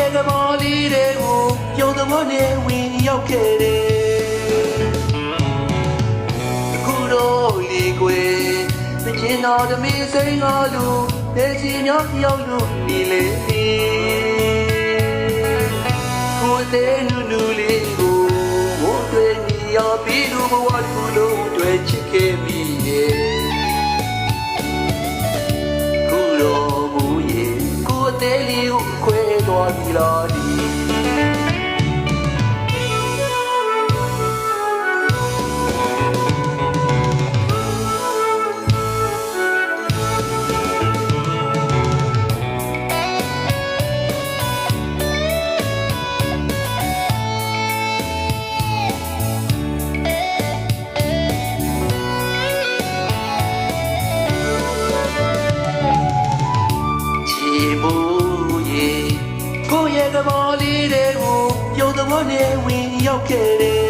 ရဲ့သဘောလေးတွေကိုယုံသဘောနဲ့ဝင်ရောက်ခဲ့တယ်အခုတော့လီကွယ်သခင်တော်တမင်စိန်တော်လူဒေစီညောရောက်လို့ဒီလေဒီကိုတဲ့နူနူလေးကိုဝတ်တွေညောပြီးလို့ဘဝတစ်ခုလုံးတွေ့ချစ်ခဲ့ပြီ ခွဲသွား နဲ့ဝင်ရောက်ခဲ့တယ်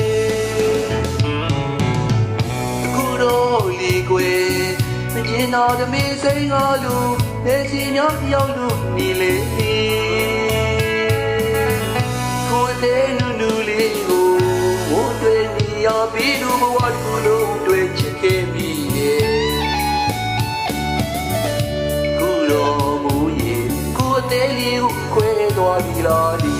အခုတော့လီကွယ်မကျင်တော်တမီးစိန်ကားလူတဲ့စီများရောက်လူဒီလေကိုယ်တဲ့နူနူလေးကိုဝတ်တွေညီရပြီးလူဘဝတစ်ခုလုံးတွေ့ချစ်ခဲ့မိရဲ့ခုတော်မူရဲ့ကိုယ်အသေးလေးကိုခွဲသွားပြီလားဒီဒီ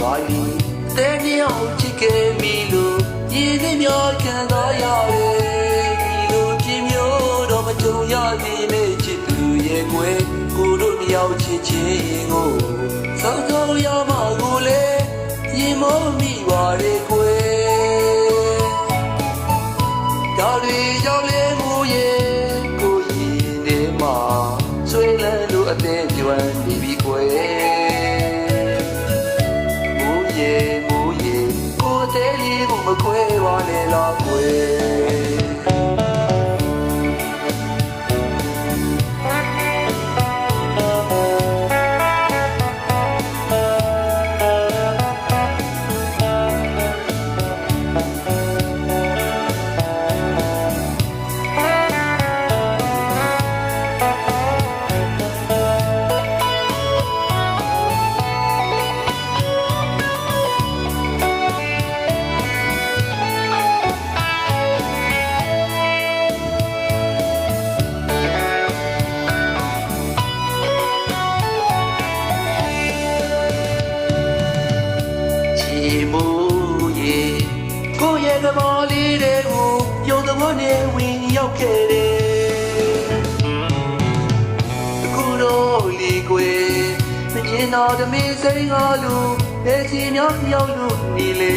ပါပြီတဲ့မြောင်ချစ်ခဲ့မိလို့ရည်သည်များခံစားရတယ်ဒီလိုပြင်းမျိုးတော့မကြုံရသေးနဲ့ချစ်သူရဲ့ကွယ်ကိုတို့မြောက်ချစ်ချင်းကိုစောင့်ဆောင်ရမှာကိုလေရင်မောမိပါလေ မူရေကိုယ့်ရဲ့သဘောလေးတွေကိုယုံသဘောနဲ့ဝင်ရောက်ခဲ့တယ်အခုတော့လီကွယ်မကျင်တော်တမီးစိန်ကားလူတဲ့စီများရောက်လူဒီလေ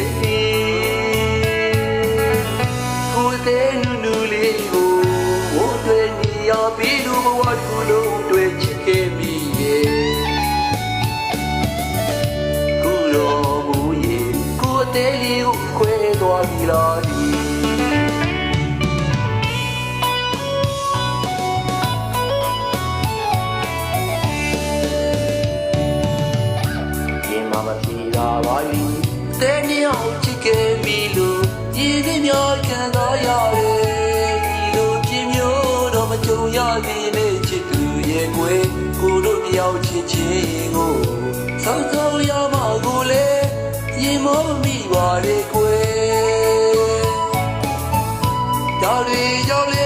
သွားပြီလားဒီဒီမှာမဖြေလာပါပြီတဲ့မြောင်ချစ်ခဲ့ပြီလို့ရည်သည်များခံစားရတယ်ဒီလိုပြင်းမျိုးတော့မကြုံရသေးနဲ့ချစ်သူရဲ့ကွယ်ကိုတို့မြောက်ချစ်ချင်းကိုစောင့်ဆောင်ရမှာကိုလေရင်မောမိပါလေကွယ် ဒါတွေ